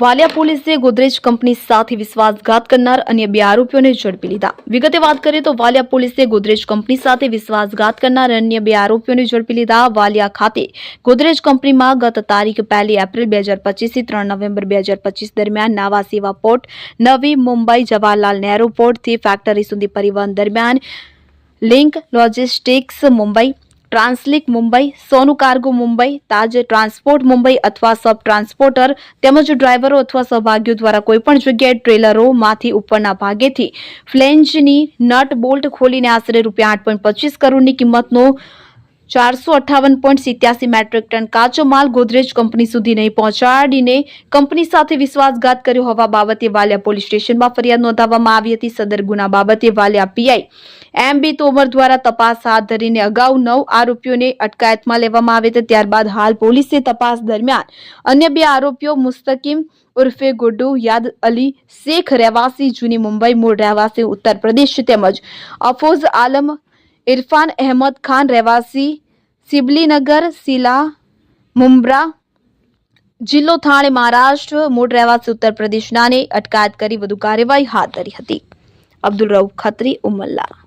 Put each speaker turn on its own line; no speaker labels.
વાલિયા પોલીસે ગોદરેજ કંપની સાથે વિશ્વાસઘાત કરનાર અન્ય બે આરોપીઓને ઝડપી લીધા. વિગતે વાત કરીએ તો વાલિયા પોલીસે ગોદરેજ કંપની સાથે વિશ્વાસઘાત કરનાર અન્ય બે આરોપીઓને ઝડપી લીધા. વાલિયા ખાતે ગોદરેજ કંપનીમાં ગત તારીખ પહેલી એપ્રિલ બે હજાર પચીસથી ત્રણ નવેમ્બર બે હજાર પચીસ દરમિયાન નાવા સેવા પોર્ટ, નવી મુંબઈ જવાહરલાલ નહેરુ પોર્ટથી ફેક્ટરી સુધી પરિવહન દરમિયાન, link logistics Mumbai translink Mumbai, Sonu cargo Mumbai, Taj transport Mumbai અથવા સબ ટ્રાન્સપોર્ટર તેમજ ડ્રાઈવરો અથવા સહભાગીઓ દ્વારા કોઈપણ જગ્યાએ ટ્રેલરોમાંથી ઉપરના ભાગેથી ફ્લેન્જની નટ બોલ્ટ ખોલીને આશરે રૂપિયા આઠ પોઈન્ટ પચીસ કરોડની કિંમતનો ચારસો અઠ્ઠાવન પોઈન્ટ સિત્યાસી મેટ્રિક ટન કાચો માલ ગોદરેજ કંપની સુધી નહીં પહોંચાડીને કંપની સાથે વિશ્વાસઘાત કર્યો હોવા બાબતે વાલિયા પોલીસ સ્ટેશનમાં ફરિયાદ નોંધાવવામાં આવી હતી. સદર ગુના બાબતે Valia PI M B Tomar દ્વારા તપાસ હાથ ધરીને અગાઉ નવ આરોપીઓને અટકાયતમાં લેવામાં આવે હતા ત્યારબાદ હાલ પોલીસે તપાસ દરમિયાન અન્ય બે આરોપીઓ મુસ્તકીમ ઉર્ફે ગુડ્ડુ યાદ અલી શેખ રહેવાસી, જૂની મુંબઈ મૂળ રહેવાસી, ઉત્તર પ્રદેશ તેમજ અફોઝ આલમ ઇરફાન અહેમદ ખાન રહેવાસી સિબલીનગર સિલા મુમ્બ્રા જિલ્લો થાણે, મહારાષ્ટ્ર, મૂળ રહેવાસી ઉત્તર પ્રદેશનાને અટકાયત કરી વધુ કાર્યવાહી હાથ ધરી હતી. અબ્દુલ રઉફ ખત્રી, ઉમલ્લા.